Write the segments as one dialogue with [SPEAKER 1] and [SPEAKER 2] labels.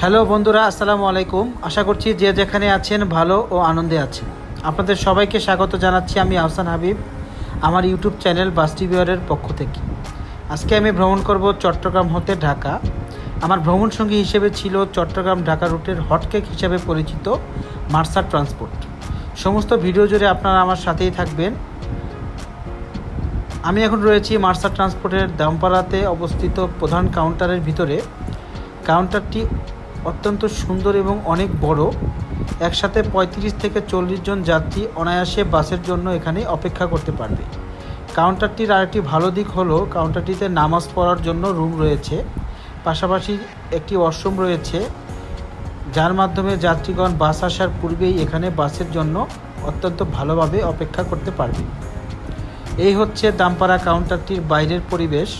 [SPEAKER 1] Hello বন্ধুরা, আসসালামু আলাইকুম। আশা করছি যে যেখানে আছেন ভালো ও আনন্দে আছেন। আপনাদের সবাইকে স্বাগত জানাচ্ছি আমি আহসান হাবিব, আমার ইউটিউব চ্যানেল বাস্টি বিহারের পক্ষ থেকে। আজকে আমি ভ্রমণ করব চট্টগ্রাম হতে ঢাকা। আমার ভ্রমণ সঙ্গী হিসেবে ছিল চট্টগ্রাম ঢাকা রুটের হটকেক হিসেবে পরিচিত মার্সার ট্রান্সপোর্ট। সমস্ত ভিডিও জুড়ে আপনারা আমার সাথেই থাকবেন। আমি এখন রয়েছি মার্সার ট্রান্সপোর্টের দামপাড়াতে অবস্থিত প্রধান কাউন্টারের ভিতরে। কাউন্টারটি অত্যন্ত সুন্দর এবং অনেক বড়। একসাথে পঁয়ত্রিশ থেকে চল্লিশ জন যাত্রী অনায়াসে বাসের জন্য এখানে অপেক্ষা করতে পারবে। কাউন্টারটির আরেকটি ভালো দিক হলো, কাউন্টারটিতে নামাজ পড়ার জন্য রুম রয়েছে। পাশাপাশি একটি ওয়াশরুম রয়েছে, যার মাধ্যমে যাত্রীগণ বাস আসার পূর্বেই এখানে বাসের জন্য অত্যন্ত ভালোভাবে অপেক্ষা করতে পারবে। এই হচ্ছে দামপাড়া কাউন্টারটির বাইরের পরিবেশ।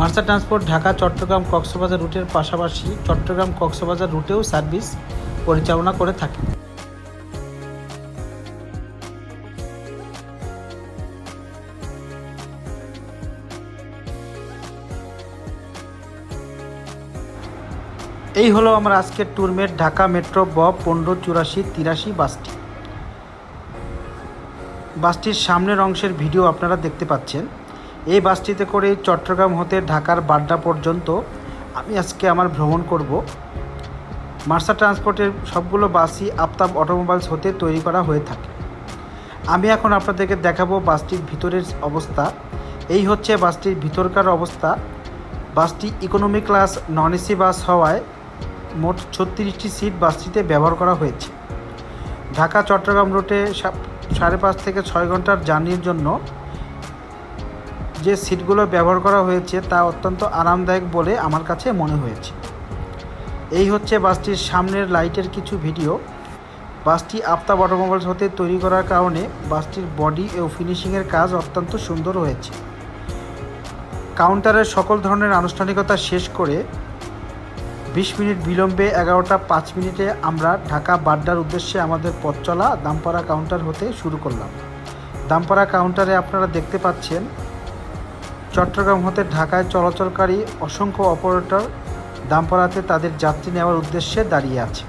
[SPEAKER 1] মার্সা ট্রান্সপোর্ট ঢাকা চট্টগ্রাম কক্সবাজার রুটের পাশাপাশি চট্টগ্রাম কক্সবাজার রুটেও সার্ভিস পরিচালনা করে থাকে। এই হলো আমার আজকের ট্যুরমেট ঢাকা মেট্রো ব পনেরো চুরাশি তিরাশি বাসটি। বাসটির সামনের অংশের ভিডিও আপনারা দেখতে পাচ্ছেন। এই বাসটিতে করে চট্টগ্রাম হতে ঢাকার বাড্ডা পর্যন্ত আমি আজকে আমার ভ্রমণ করব। মার্সা ট্রান্সপোর্টের সবগুলো বাসই আফতাব অটোমোবাইলস হতে তৈরি করা হয়ে থাকে। আমি এখন আপনাদেরকে দেখাবো বাসটির ভিতরের অবস্থা। এই হচ্ছে বাসটির ভিতরকার অবস্থা। বাসটি economy class non AC bus হওয়ায় মোট ছত্রিশটি সিট বাসটিতে ব্যবহার করা হয়েছে। ঢাকা চট্টগ্রাম রুটে সাড়ে পাঁচ থেকে ছয় ঘণ্টার জার্নির জন্য যে সিটগুলো ব্যবহার করা হয়েছে তা অত্যন্ত আরামদায়ক বলে আমার কাছে মনে হয়েছে। এই হচ্ছে বাসটির সামনের লাইটের কিছু ভিডিও। বাসটি আফতাব অটোমোবাইলস হতে তৈরি করার কারণে বাসটির বডি ও ফিনিশিংয়ের কাজ অত্যন্ত সুন্দর হয়েছে। কাউন্টারের সকল ধরনের আনুষ্ঠানিকতা শেষ করে বিশ মিনিট বিলম্বে এগারোটা পাঁচ মিনিটে আমরা ঢাকা বাড্ডার উদ্দেশ্যে আমাদের পথ চলা দামপাড়া কাউন্টার হতে শুরু করলাম। দামপাড়া কাউন্টারে আপনারা দেখতে পাচ্ছেন চট্টগ্রাম হতে ঢাকায় চলাচলকারী অসংখ্য অপারেটর দামপাড়াতে তাদের যাত্রী নেওয়ার উদ্দেশ্যে দাঁড়িয়ে আছে।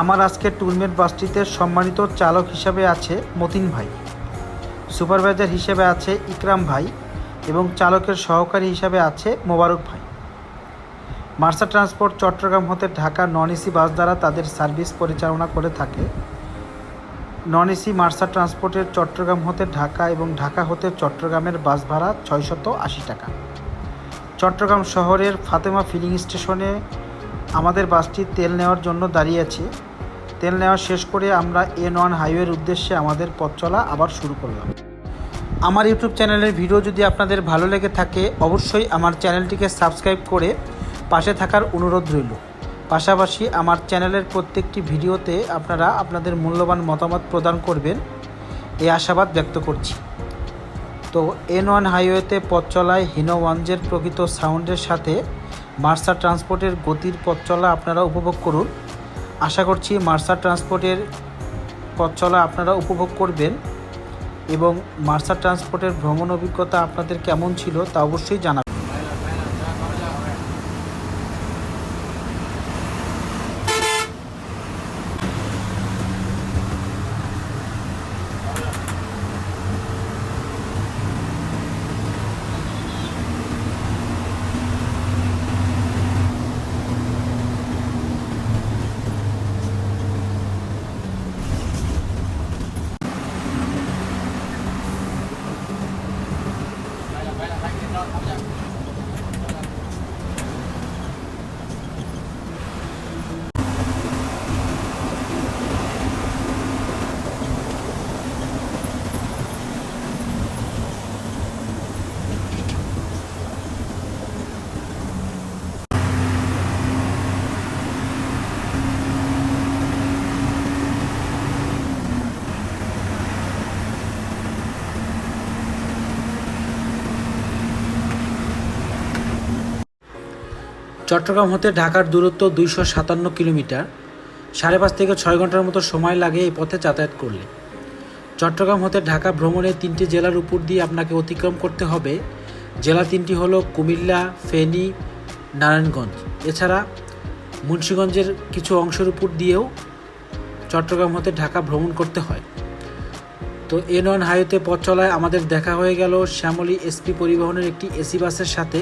[SPEAKER 1] আমার আজকের টুলমেট বাসটিতে সম্মানিত চালক হিসাবে আছে মতিন ভাই। সুপারভাইজার হিসেবে আছে ইকরাম ভাই এবং চালকের সহকারী হিসাবে আছে মোবারক ভাই। মার্সা ট্রান্সপোর্ট চট্টগ্রাম হতে ঢাকা নন এসি বাস দ্বারা তাদের সার্ভিস পরিচালনা করে থাকে নন এসি মার্সা ট্রান্সপোর্টের চট্টগ্রাম হতে ঢাকা এবং ঢাকা হতে চট্টগ্রামের বাস ভাড়া ছয়শত আশি টাকা। চট্টগ্রাম শহরের ফাতেমা ফিলিং স্টেশনে আমাদের বাসটি তেল নেওয়ার জন্য দাঁড়িয়ে আছে তেল নেওয়া শেষ করে আমরা এন ওয়ান হাইওয়ের উদ্দেশ্যে আমাদের পথ চলা আবার শুরু করলাম। আমার ইউটিউব চ্যানেলের ভিডিও যদি আপনাদের ভালো লেগে থাকে, অবশ্যই আমার চ্যানেলটিকে সাবস্ক্রাইব করে পাশে থাকার অনুরোধ রইল। পাশাপাশি আমার চ্যানেলের প্রত্যেকটি ভিডিওতে আপনারা আপনাদের মূল্যবান মতামত প্রদান করবেন। এই আশাবাদ ব্যক্ত করছি। তো এন ওয়ান হাইওয়েতে পথ চলায় হিনোওয়ানজের প্রকৃত সাউন্ডের সাথে মার্সা ট্রান্সপোর্টের গতির পথ চলা আপনারা উপভোগ করুন। আশা করছি মার্সা ট্রান্সপোর্টের পথ চলা আপনারা উপভোগ করবেন এবং মার্সা ট্রান্সপোর্টের ভ্রমণ অভিজ্ঞতা আপনাদের কেমন ছিল তা অবশ্যই জানাবেন। চট্টগ্রাম হতে ঢাকার দূরত্ব দুইশো সাতান্ন কিলোমিটার। সাড়ে পাঁচ থেকে ছয় ঘণ্টার মতো সময় লাগে এই পথে যাতায়াত করলে। চট্টগ্রাম হতে ঢাকা ভ্রমণে তিনটি জেলার উপর দিয়ে আপনাকে অতিক্রম করতে হবে। জেলা তিনটি হলো কুমিল্লা, ফেনী, নারায়ণগঞ্জ। এছাড়া মুন্সীগঞ্জের কিছু অংশের উপর দিয়েও চট্টগ্রাম হতে ঢাকা ভ্রমণ করতে হয়। তো এ নন হাইওয়েতে পথ চলায় আমাদের দেখা হয়ে গেল শ্যামলী এসপি পরিবহনের একটি এসি বাসের সাথে।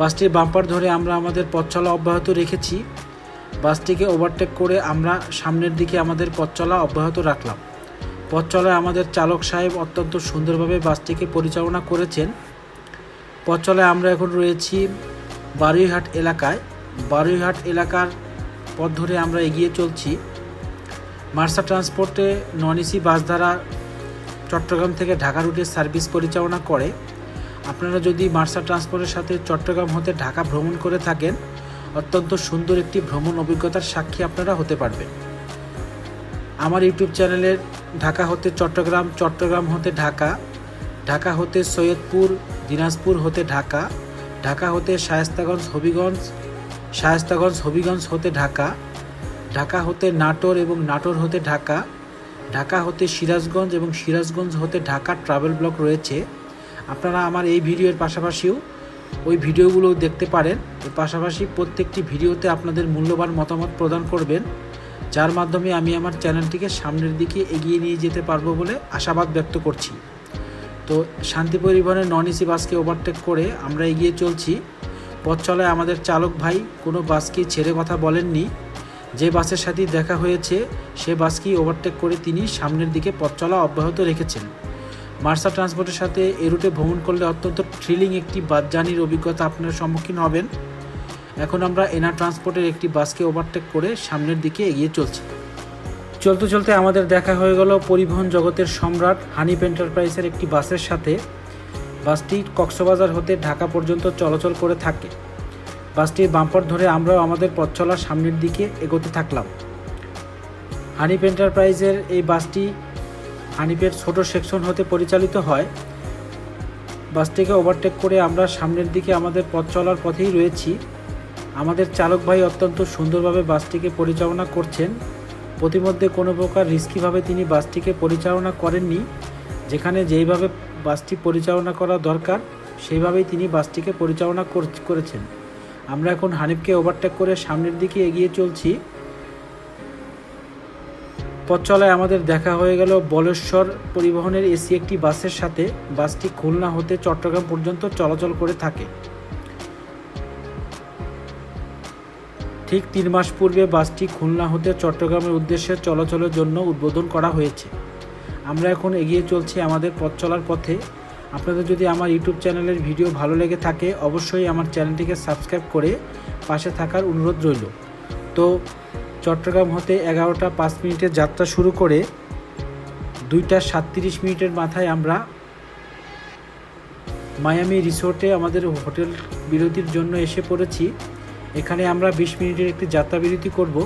[SPEAKER 1] বাসটির বাম্পার ধরে আমরা আমাদের পথ চলা অব্যাহত রেখেছি। বাসটিকে ওভারটেক করে আমরা সামনের দিকে আমাদের পথ চলা অব্যাহত রাখলাম। পথ চলায় আমাদের চালক সাহেব অত্যন্ত সুন্দরভাবে বাসটিকে পরিচালনা করেছেন। পথ চলায় আমরা এখন রয়েছি বারুইহাট এলাকায়। বারুইহাট এলাকার পথ ধরে আমরা এগিয়ে চলছি। মার্সা ট্রান্সপোর্টে নন এসি বাস দ্বারা চট্টগ্রাম থেকে ঢাকা রুটের সার্ভিস পরিচালনা করে। আপনারা যদি মার্সা ট্রান্সপোর্টের সাথে চট্টগ্রাম হতে ঢাকা ভ্রমণ করে থাকেন, অত্যন্ত সুন্দর একটি ভ্রমণ অভিজ্ঞতার সাক্ষী আপনারা হতে পারবেন। আমার ইউটিউব চ্যানেলের ঢাকা হতে চট্টগ্রাম চট্টগ্রাম হতে ঢাকা ঢাকা হতে সৈয়দপুর, দিনাজপুর হতে ঢাকা ঢাকা হতে শায়েস্তাগঞ্জ, হবিগঞ্জ শায়েস্তাগঞ্জ, হবিগঞ্জ হতে ঢাকা ঢাকা হতে নাটোর এবং নাটোর হতে ঢাকা ঢাকা হতে সিরাজগঞ্জ এবং সিরাজগঞ্জ হতে ঢাকা ট্রাভেল ব্লক রয়েছে। আপনারা আমার এই ভিডিওর পাশাপাশিও ওই ভিডিওগুলো দেখতে পারেন। এর পাশাপাশি প্রত্যেকটি ভিডিওতে আপনাদের মূল্যবান মতামত প্রদান করবেন, যার মাধ্যমে আমি আমার চ্যানেলটিকে সামনের দিকে এগিয়ে নিয়ে যেতে পারব বলে আশাবাদ ব্যক্ত করছি। তো শান্তি পরিবহনের নন এসি বাসকে ওভারটেক করে আমরা এগিয়ে চলছি। পথ চলায় আমাদের চালক ভাই কোনো বাসকে ছেড়ে কথা বলেননি। যে বাসের সাথে দেখা হয়েছে, সে বাসকেই ওভারটেক করে তিনি সামনের দিকে পথ চলা অব্যাহত রেখেছেন। মার্সা ট্রান্সপোর্টের সাথে এ রুটে ভ্রমণ করলে অত্যন্ত থ্রিলিং একটি বাস জার্নির অভিজ্ঞতা আপনার সম্মুখীন হবেন। এখন আমরা এনা ট্রান্সপোর্টের একটি বাসকে ওভারটেক করে সামনের দিকে এগিয়ে চলছি। চলতে চলতে আমাদের দেখা হয়ে গেল পরিবহন জগতের সম্রাট হানিফ এন্টারপ্রাইজের একটি বাসের সাথে। বাসটি কক্সবাজার হতে ঢাকা পর্যন্ত চলাচল করে থাকে। বাসটির বাম্পার ধরে আমরাও আমাদের পথ চলার সামনের দিকে এগোতে থাকলাম। হানিফ এন্টারপ্রাইজের এই বাসটি হানিফের ছোট সেকশন হতে পরিচালিত হয়। বাসটিকে ওভারটেক করে আমরা সামনের দিকে আমাদের পথ চলার পথেই রয়েছি। আমাদের চালক ভাই অত্যন্ত সুন্দরভাবে বাসটিকে পরিচালনা করছেন। প্রতিমধ্যে কোনো প্রকার রিস্কিভাবে তিনি বাসটিকে পরিচালনা করেননি। যেখানে যেইভাবে বাসটি পরিচালনা করা দরকার, সেইভাবেই তিনি বাসটিকে পরিচালনা কর- করেছেন। আমরা এখন হানিফকে ওভারটেক করে সামনের দিকে এগিয়ে চলছি। পথ চলায় আমাদের দেখা হয়ে গেল বলেশ্বর পরিবহনের এসি একটি বাসের সাথে। বাসটি খুলনা হতে চট্টগ্রাম পর্যন্ত চলাচল করে থাকে। ঠিক তিন মাস পূর্বে বাসটি খুলনা হতে চট্টগ্রামের উদ্দেশ্যে চলাচলের জন্য উদ্বোধন করা হয়েছে। আমরা এখন এগিয়ে চলছি আমাদের পথ চলার পথে। আপনাদের যদি আমার ইউটিউব চ্যানেলের ভিডিও ভালো লেগে থাকে, অবশ্যই আমার চ্যানেলটিকে সাবস্ক্রাইব করে পাশে থাকার অনুরোধ রইল। তো চট্টগ্রাম হতে এগারোটা পাঁচ মিনিটের যাত্রা শুরু করে দুইটা সাতত্রিশ মিনিটের মাথায় আমরা মায়ামি রিসোর্টে আমাদের হোটেল বিরতির জন্য এসে পড়েছি। এখানে আমরা বিশ মিনিটের একটি যাত্রা বিরতি করব।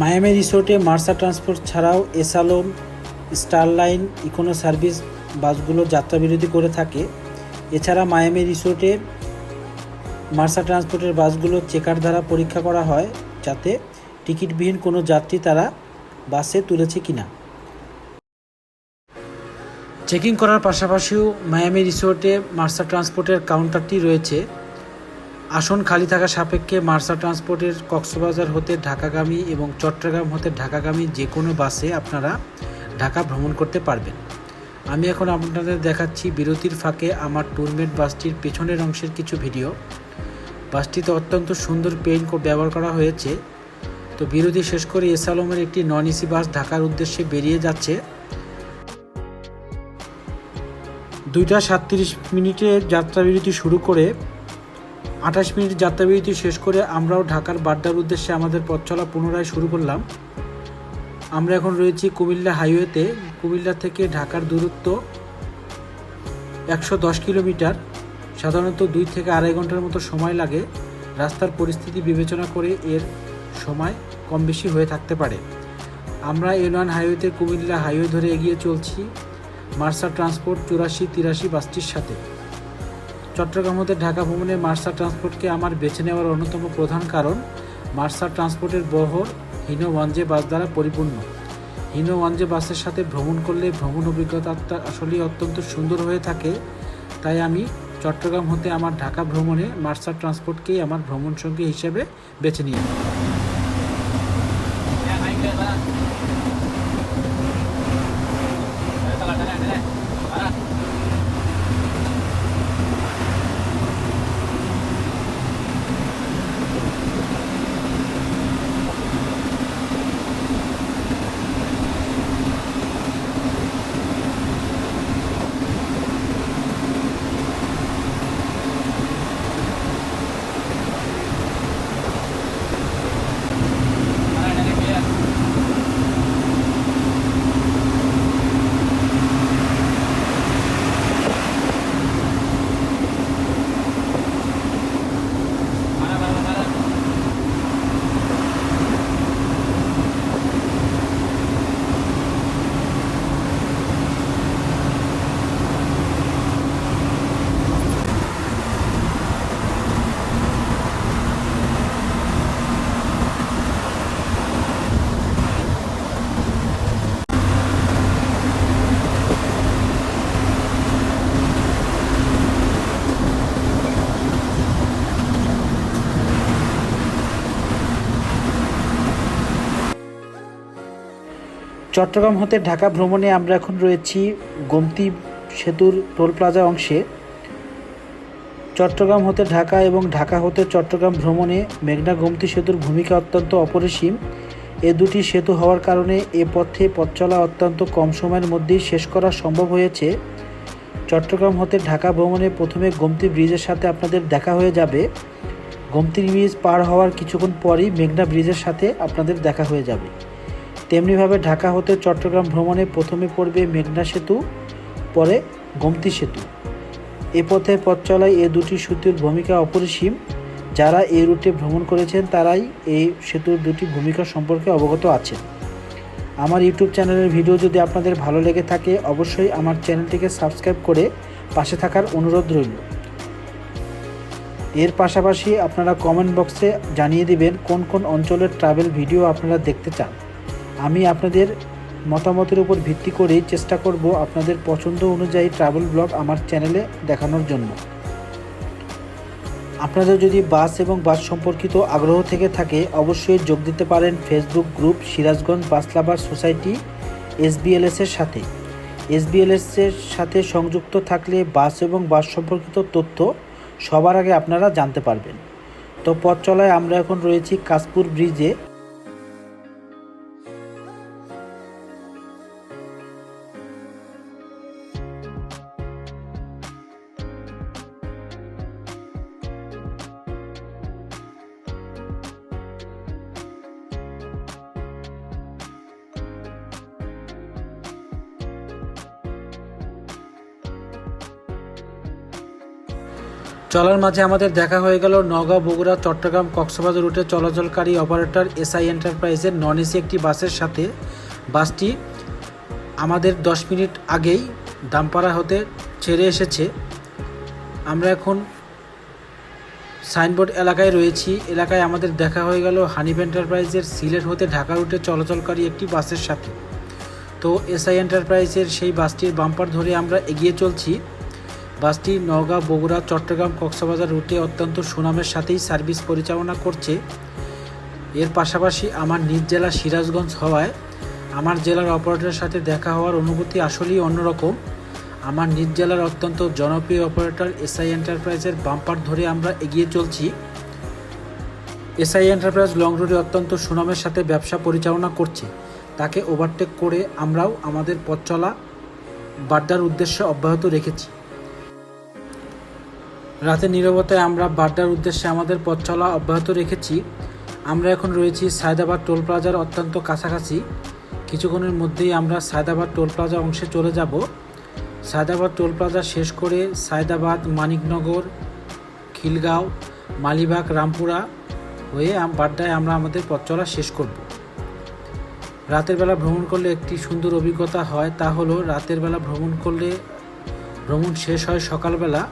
[SPEAKER 1] মায়ামি রিসোর্টে মার্সা ট্রান্সপোর্ট ছাড়াও এসালোম, স্টারলাইন, ইকোনো সার্ভিস বাসগুলো যাত্রা বিরতি করে থাকে। এছাড়া মায়ামি রিসোর্টে মার্সা ট্রান্সপোর্টের বাসগুলো চেকার দ্বারা পরীক্ষা করা হয় যাতে টিকিটবিহীন কোনো যাত্রী তারা বাসে তুলেছে কিনা। চেকিং করার পাশাপাশিও মায়ামি রিসোর্টে মার্সা ট্রান্সপোর্টের কাউন্টারটি রয়েছে। আসন খালি থাকা সাপেক্ষে মার্সা ট্রান্সপোর্টের কক্সবাজার হতে ঢাকাগামী এবং চট্টগ্রাম হতে ঢাকাগামী যে কোনো বাসে আপনারা ঢাকা ভ্রমণ করতে পারবেন। আমি এখন আপনাদের দেখাচ্ছি বিরতির ফাঁকে আমার টুরমেট বাসটির পেছনের অংশের কিছু ভিডিও। বাসটিতে অত্যন্ত সুন্দর পেইন্ট ব্যবহার করা হয়েছে। তো বিরতি শেষ করে এসালমের একটি নন এসি বাস ঢাকার উদ্দেশ্যে বেরিয়ে যাচ্ছে। দুইটা সাতত্রিশ মিনিটে যাত্রা বিরতি শুরু করে আঠাশ মিনিট যাত্রা বিরতি শেষ করে আমরাও ঢাকার বাড্ডার উদ্দেশ্যে আমাদের পথ চলা পুনরায় শুরু করলাম। আমরা এখন রয়েছি কুমিল্লা হাইওয়েতে। কুমিল্লা থেকে ঢাকার দূরত্ব একশো দশ কিলোমিটার। সাধারণত দুই থেকে আড়াই ঘণ্টার মতো সময় লাগে। রাস্তার পরিস্থিতি বিবেচনা করে এর সময় কম বেশি হয়ে থাকতে পারে। আমরা এন ওয়ান হাইওয়েতে কুমিল্লা হাইওয়ে ধরে এগিয়ে চলছি। মার্সা ট্রান্সপোর্ট চুরাশি তিরাশি বাসটির সাথে। চট্টগ্রাম হতে ঢাকা ভ্রমণে মার্সার ট্রান্সপোর্টকে আমার বেছে নেওয়ার অন্যতম প্রধান কারণ মার্সার ট্রান্সপোর্টের বহর হিনো ওয়ানজে বাস দ্বারা পরিপূর্ণ। হিনো ওয়ানজে বাসের সাথে ভ্রমণ করলে ভ্রমণ অভিজ্ঞতা আসলেই অত্যন্ত সুন্দর হয়ে থাকে। তাই আমি চট্টগ্রাম হতে আমার ঢাকা ভ্রমণে মার্সার ট্রান্সপোর্টকেই আমার ভ্রমণ সঙ্গী হিসেবে বেছে নিই চট্টগ্রাম হতে ঢাকা ভ্রমণে আমরা এখন রয়েছি গোমতী সেতুর টোল প্লাজা অংশে। চট্টগ্রাম হতে ঢাকা এবং ঢাকা হতে চট্টগ্রাম ভ্রমণে মেঘনা গোমতী সেতুর ভূমিকা অত্যন্ত অপরিসীম। এ দুটি সেতু হওয়ার কারণে এ পথে পথ চলা অত্যন্ত কম সময়ের মধ্যেই শেষ করা সম্ভব হয়েছে। চট্টগ্রাম হতে ঢাকা ভ্রমণে প্রথমে গোমতী ব্রিজের সাথে আপনাদের দেখা হয়ে যাবে। গোমতী ব্রিজ পার হওয়ার কিছুক্ষণ পরই মেঘনা ব্রিজের সাথে আপনাদের দেখা হয়ে যাবে। তেমনিভাবে ঢাকা হতে চট্টগ্রাম ভ্রমণে প্রথমে পড়বে মেঘনা সেতু, পরে গোমতী সেতু। এ পথে পথ চলায় এ দুটি সেতুর ভূমিকা অপরিসীম। যারা এই রুটে ভ্রমণ করেছেন, তারাই এই সেতুর দুটি ভূমিকা সম্পর্কে অবগত আছেন। আমার ইউটিউব চ্যানেলের ভিডিও যদি আপনাদের ভালো লেগে থাকে, অবশ্যই আমার চ্যানেলটিকে সাবস্ক্রাইব করে পাশে থাকার অনুরোধ রইল। এর পাশাপাশি আপনারা কমেন্ট বক্সে জানিয়ে দিবেন কোন কোন অঞ্চলের ট্রাভেল ভিডিও আপনারা দেখতে চান। আমি আপনাদের মতামতের উপর ভিত্তি করেই চেষ্টা করব আপনাদের পছন্দ অনুযায়ী ট্রাভেল ব্লগ আমার চ্যানেলে দেখানোর জন্য। আপনাদের যদি বাস এবং বাস সম্পর্কিত আগ্রহ থেকে থাকে, অবশ্যই যোগ দিতে পারেন Facebook group Sirajganj bus lover society SBLS এর সাথে। এসবিএলএস এর সাথে সংযুক্ত থাকলে বাস এবং বাস সম্পর্কিত তথ্য সবার আগে আপনারা জানতে পারবেন। তো পথ চলায় আমরা এখন রয়েছি কাশপুর ব্রিজে চলার মাঝে আমাদের দেখা হয়ে গেল নগাঁও, বগুড়া, চট্টগ্রাম কক্সবাজার রুটে চলাচলকারী অপারেটর এসআই এন্টারপ্রাইজের নন এসি একটি বাসের সাথে। বাসটি আমাদের দশ মিনিট আগেই দামপাড়া হতে ছেড়ে এসেছে। আমরা এখন সাইনবোর্ড এলাকায় রয়েছি। এলাকায় আমাদের দেখা হয়ে গেল হানিফ এন্টারপ্রাইজের সিলেট হতে ঢাকা রুটে চলাচলকারী একটি বাসের সাথে। তো এসআই এন্টারপ্রাইজের সেই বাসটির বাম্পার ধরে আমরা এগিয়ে চলছি। বাসটি নওগাঁ, বগুড়া, চট্টগ্রাম, কক্সবাজার রুটে অত্যন্ত সুনামের সাথেই সার্ভিস পরিচালনা করছে। এর পাশাপাশি আমার নিজ জেলা সিরাজগঞ্জ হওয়ায় আমার জেলার অপারেটরের সাথে দেখা হওয়ার অনুভূতি আসলেই অন্যরকম। আমার নিজ জেলার অত্যন্ত জনপ্রিয় অপারেটর এসআই এন্টারপ্রাইজের বাম্পার ধরে আমরা এগিয়ে চলছি। এসআই এন্টারপ্রাইজ লং রুটে অত্যন্ত সুনামের সাথে ব্যবসা পরিচালনা করছে। তাকে ওভারটেক করে আমরাও আমাদের পথ চলা বাড্ডার উদ্দেশ্যে অব্যাহত রেখেছি। রাতে নীরবতায় আমরা বাড্ডার উদ্দেশ্যে আমাদের পথ চলা অব্যাহত রেখেছি। আমরা এখন রয়েছি সায়দাবাদ টোল প্লাজার অত্যন্ত কাছাকাছি। কিছুক্ষণের মধ্যেই আমরা সায়দাবাদ টোল প্লাজা অংশে চলে যাব। সায়দাবাদ টোল প্লাজা শেষ করে সায়দাবাদ, মানিকনগর, খিলগাঁও, মালিবাগ, রামপুরা হয়ে বাড্ডায় আমরা আমাদের পথ চলা শেষ করব। রাতের বেলা ভ্রমণ করলে একটি সুন্দর অভিজ্ঞতা হয়, তা হলো রাতের বেলা ভ্রমণ করলে, ভ্রমণ শেষ হয় সকালবেলা।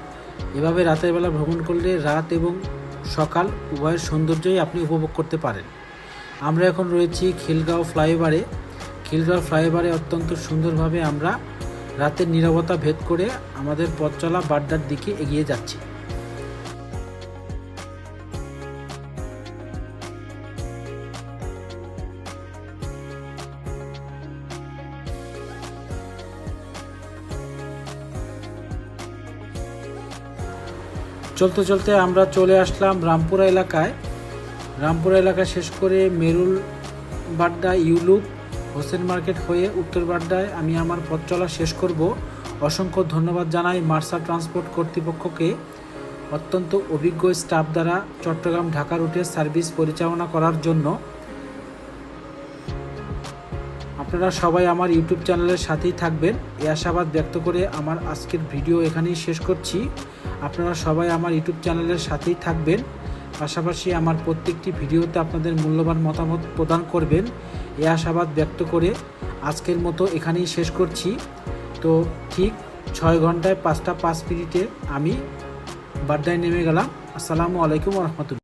[SPEAKER 1] এভাবে রাতের বেলা ভ্রমণ করলে রাত এবং সকাল উভয়ের সৌন্দর্যই আপনি উপভোগ করতে পারেন। আমরা এখন রয়েছি খিলগাঁও ফ্লাইওভারে। খিলগাঁও ফ্লাইওভারে অত্যন্ত সুন্দরভাবে আমরা রাতের নিরবতা ভেদ করে আমাদের পথ চলা বাড্ডার দিকে এগিয়ে যাচ্ছি। চলতে চলতে আমরা চলে আসলাম রামপুরা এলাকায়। রামপুরা এলাকা শেষ করে Merul Badda, U loop, Hossain market হয়ে উত্তর বাড্ডায় আমি আমার পথ চলা শেষ করব। অসংখ্য ধন্যবাদ জানাই মার্সা ট্রান্সপোর্ট কর্তৃপক্ষকে। অত্যন্ত অভিজ্ঞ স্টাফ দ্বারা চট্টগ্রাম ঢাকা রুটের সার্ভিস পরিচালনা করার জন্য। আপনারা সবাই আমার ইউটিউব চ্যানেলের সাথেই থাকবেন। এই আশাবাদ ব্যক্ত করে আমার আজকের ভিডিও এখানেই শেষ করছি। আপনারা সবাই আমার ইউটিউব চ্যানেলের সাথেই থাকবেন। পাশাপাশি আমার প্রত্যেকটি ভিডিওতে আপনাদের মূল্যবান মতামত প্রদান করবেন। এই আশাবাদ ব্যক্ত করে আজকের মতো এখানেই শেষ করছি। তো ঠিক ছয় ঘন্টায় পাঁচটা পাঁচ মিনিটে আমি বাড্ডায় নেমে গেলাম। আসসালামু আলাইকুম রহমতুল্লাহ।